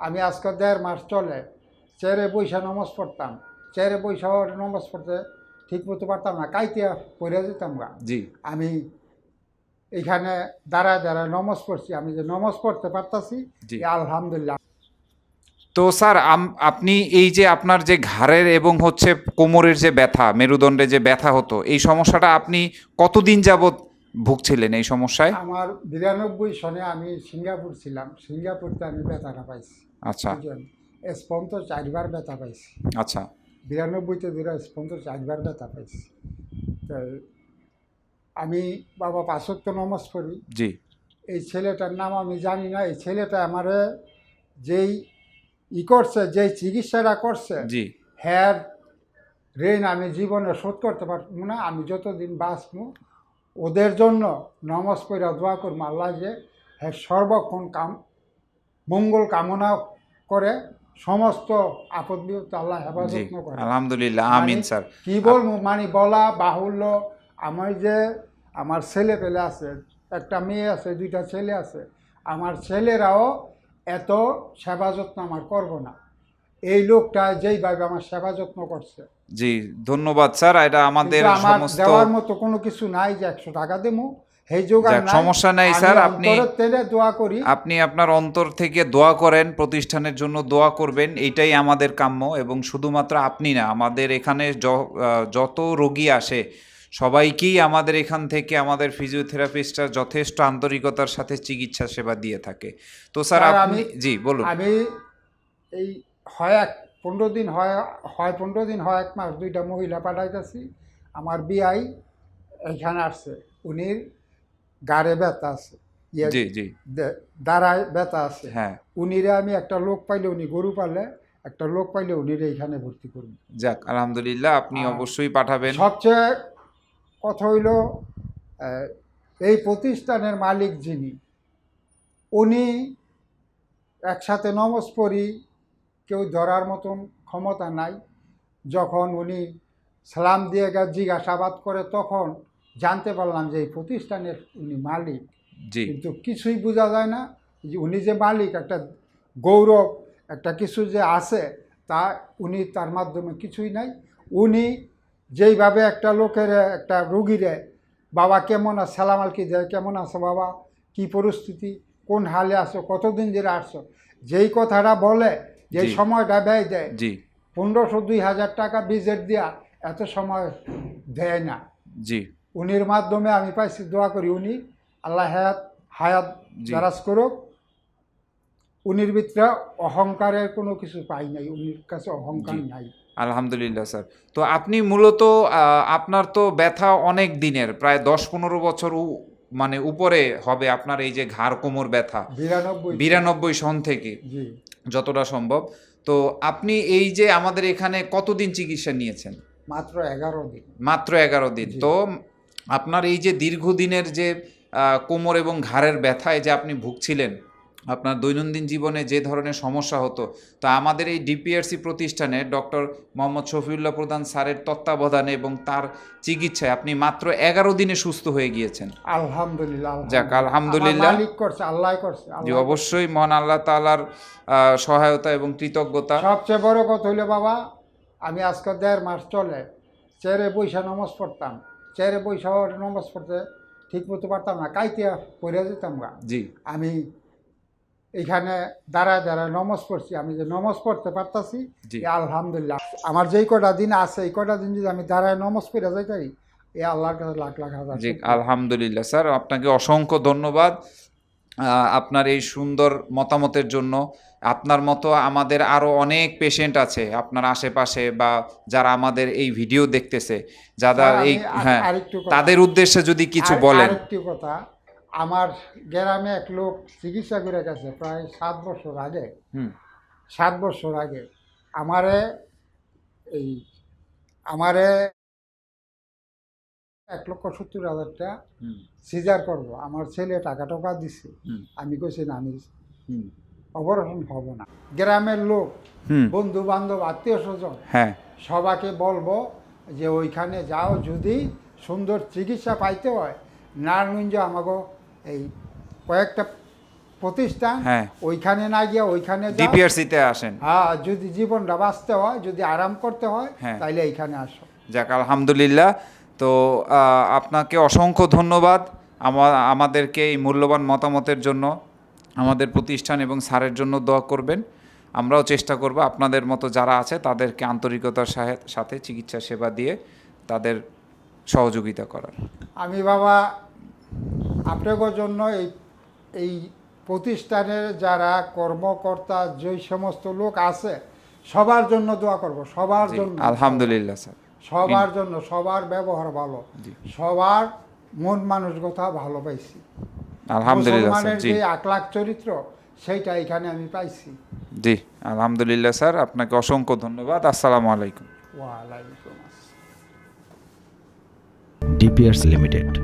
আমি আজকে দেড় মাস চলে চেয়ারে বৈশা নমাজ পড়তাম। চেয়ারে বৈশা নমাজ পড়তে ঠিক মতো পারতাম না কাইতিয়া পড়ে যেতাম গা। জি। আমি এখানে দাঁড়ায় দাঁড়ায় নমাজ পড়ছি আমি যে নমাজ পড়তে পারতাছি আলহামদুলিল্লাহ। তো স্যার আপনি এই যে আপনার যে ঘাড়ের এবং হচ্ছে কোমরের যে ব্যথা মেরুদণ্ডে যে ব্যথা হতো এই সমস্যাটা আপনি কতদিন যাবত ভুগছিলেন এই সমস্যায়? আমার বিরানব্বই সনে আমি সিঙ্গাপুর ছিলাম। সিঙ্গাপুরতে আমি ব্যথাটা পাইছি আচ্ছা। স্পন্ত চারবার ব্যথা পাইছি। আচ্ছা। বিরানব্বইতে দূরে স্পন্ত চারবার ব্যথা পাইছি। তো আমি বাবা পাঁচত্ব নমাজ পড়ি। জি। এই ছেলেটার নাম আমি জানি না। এই ছেলেটা আমারে যেই ই করছে যেই চিকিৎসাটা করছে জি। হ্যার ঋণ আমি জীবনে শোধ করতে পারব না। আমি যতদিন বাঁচবো ওদের জন্য নমাজ পড়া দোয়া করব আল্লাহ যে হ্যাঁ সর্বক্ষণ কাম মঙ্গল কামনা করে সমস্ত আপদ আল্লাহ হেফাজত করে আলহামদুলিল্লাহ আমিন মানে স্যার। কি বলব মানে বলা বাহুল্য আমার যে আমার ছেলে পেলে আছে একটা মেয়ে আছে দুইটা ছেলে আছে আমার ছেলেরাও এত সেবা যত্ন আমার করব না। এই লোকটা যেইভাবে আমার সেবা যত্ন করছে। জি ধন্যবাদ স্যার এটা আমাদের সমস্ত দেওয়ার মতো কোনো কিছু নাই যে একশো টাকা দেবো। সমস্যা নাই, স্যার, আপনি- দোয়া করি। আপনি আপনার অন্তর থেকে দোয়া করেন প্রতিষ্ঠানের জন্য দোয়া করবেন এটাই আমাদের কাম্য এবং শুধুমাত্র আপনি না আমাদের এখানে যত রোগী আসে সবাইকেই আমাদের এখান থেকে আমাদের ফিজিওথেরাপিস্টরা যথেষ্ট আন্তরিকতার সাথে চিকিৎসা সেবা দিয়ে থাকে। তো স্যার স্যার, আপনি জি বলুন। আমি এই হয় এক পনেরো দিন হয় হয় পনেরো দিন হয় এক মাস দুইটা মহিলা পাঠাইতেছি। আমার বিয়াই এখানে আসছে উনি গাড়ে ব্যথা আছে। ইয়ে দাঁড়ায় ব্যথা আছে। হ্যাঁ। উনিরে আমি একটা লোক পাইলে উনি গরু পালে একটা লোক পাইলে উনিরে এখানে ভর্তি করব। যাক আলহামদুলিল্লাহ আপনি অবশ্যই পাঠাবেন। সবচেয়ে কথা হইল এই প্রতিষ্ঠানের মালিক যিনি উনি একসাথে নমজ পড়ি কেউ ধরার মতন ক্ষমতা নাই। যখন উনি সালাম দিয়ে গা জিজ্ঞাসাবাদ করে তখন জানতে পারলাম যে এই প্রতিষ্ঠানের উনি মালিক। কিন্তু কিছুই বোঝা যায় না যে উনি যে মালিক একটা গৌরব একটা কিছু যে আছে তা উনি তার মাধ্যমে কিছুই নাই। উনি যেইভাবে একটা লোকের একটা রুগীরে বাবা কেমন আছে সালাম আলকি দেয় কেমন আছে বাবা কি পরিস্থিতি কোন হালে আসো কতদিন ধরে আসছো যেই কথাটা বলে জি। সময়টা ব্যয় দেয় জি। পনেরোশো দুই হাজার টাকা বিজেট দিয়া এত সময় দেয় না। জি। উনির মাধ্যমে আমি পাইছি দোয়া করি উনি আল্লাহ হায়াত হায়াত জি। দারাজ করুক। উনির ভিতরে অহংকারের কোনো কিছু পাই নাই উনির কাছে অহংকার নাই। আলহামদুলিল্লাহ স্যার। তো আপনি মূলত আপনার তো ব্যথা অনেক দিনের প্রায় দশ পনেরো বছর মানে উপরে হবে আপনার এই যে ঘাড় কোমর ব্যথা। বিরানব্বই। সন থেকে যতটা সম্ভব। তো আপনি এই যে আমাদের এখানে কতদিন চিকিৎসা নিয়েছেন? মাত্র এগারো দিন। মাত্র এগারো দিন। তো আপনার এই যে দীর্ঘদিনের যে কোমর এবং ঘাড়ের ব্যথায় যে আপনি ভুগছিলেন আপনার দৈনন্দিন জীবনে যে ধরনের সমস্যা হতো তা আমাদের এই ডিপিআরসি প্রতিষ্ঠানে ডক্টর মোহাম্মদ শফিউল্লাহ প্রধান স্যারের তত্ত্বাবধানে এবং তার চিকিৎসায় আপনি মাত্র এগারো দিনে সুস্থ হয়ে গিয়েছেন। আলহামদুলিল্লাহ যাক, আলহামদুলিল্লাহ। করছে আল্লাহ করছে যে অবশ্যই মহান আল্লাহ তালার সহায়তা এবং কৃতজ্ঞতা। সবচেয়ে বড় কথা হইল বাবা আমি আজকে দেড় মাস চলে চেয়ারে বৈশা নমাজ পড়তাম। চেয়ারে বৈশা নমাজ পড়তে ঠিক মতো পারতাম না কাইতে পড়ে যেতাম গা। জি। আমি এখানে দাঁড়ায় দাঁড়ায় নমাজ পড়ছি। আমি যে নমাজ পড়তে পারতাছি। আলহামদুলিল্লাহ। আমার যেই কটা দিন আছে এই কটা দিন যদি আমি দাঁড়ায় নমাজ পড়ে যাই তাই এ আল্লাহর কাছে লাখ লাখ হাজার জি আলহামদুলিল্লাহ। স্যার আপনাকে অসংখ্য ধন্যবাদ। আপনার এই সুন্দর মতামতের জন্য। আপনার মতো আমাদের আরও অনেক পেশেন্ট আছে আপনার আশেপাশে বা যারা আমাদের এই ভিডিও দেখতেছে। যারা এই হ্যাঁ আরেকটু তাদের উদ্দেশ্যে যদি কিছু বলেন। আরেকটি কথা আমার গ্রামে এক লোক চিকিৎসা করে গেছে প্রায় সাত বছর আগে। হুম। সাত বছর আগে। আমারে এই আমারে এক লক্ষ সত্তর হাজার টাকা সিজার করব। আমার ছেলে টাকা টাকা দিছে। আমি কইছি না আমি হুম। অপারেশন হব না। গ্রামের লোক বন্ধু বান্ধব আত্মীয় স্বজন হ্যাঁ। সবাইকে বলব যে ওইখানে যাও যদি সুন্দর চিকিৎসা পাইতে হয় নারায়ণগঞ্জে আমাকে এই কয়েকটা প্রতিষ্ঠান হ্যাঁ। ওইখানে না গিয়ে ওইখানে ডিপিআরসিতে আসেন। হ্যাঁ যদি জীবনটা বাঁচতে হয় যদি আরাম করতে হয় হ্যাঁ। তাইলে এইখানে আসো। যাক আলহামদুলিল্লাহ। তো আপনাকে অসংখ্য ধন্যবাদ আমাদেরকে এই মূল্যবান মতামতের জন্য আমাদের প্রতিষ্ঠান এবং স্যারের জন্য দোয়া করবেন। আমরাও চেষ্টা করব আপনাদের মতো যারা আছে তাদেরকে আন্তরিকতার সাথে চিকিৎসা সেবা দিয়ে তাদের সহযোগিতা করার। আমি বাবা আপনাদের জন্য এই এই প্রতিষ্ঠানের যারা কর্মকর্তা যে সমস্ত লোক আছে সবার জন্য দোয়া করব সবার জন্য। আলহামদুলিল্লাহ স্যার। সবার জন্য সবার ব্যবহার ভালো। সবার মন মানসিকতা ভালো পাইছি। আলহামদুলিল্লাহ স্যার জি। যে আকলাক চরিত্র সেইটা এখানে আমি পাইছি। জি আলহামদুলিল্লাহ স্যার আপনাকে অসংখ্য ধন্যবাদ। আসসালামু আলাইকুম। ওয়ালাইকুম আসসালাম। DPRS limited.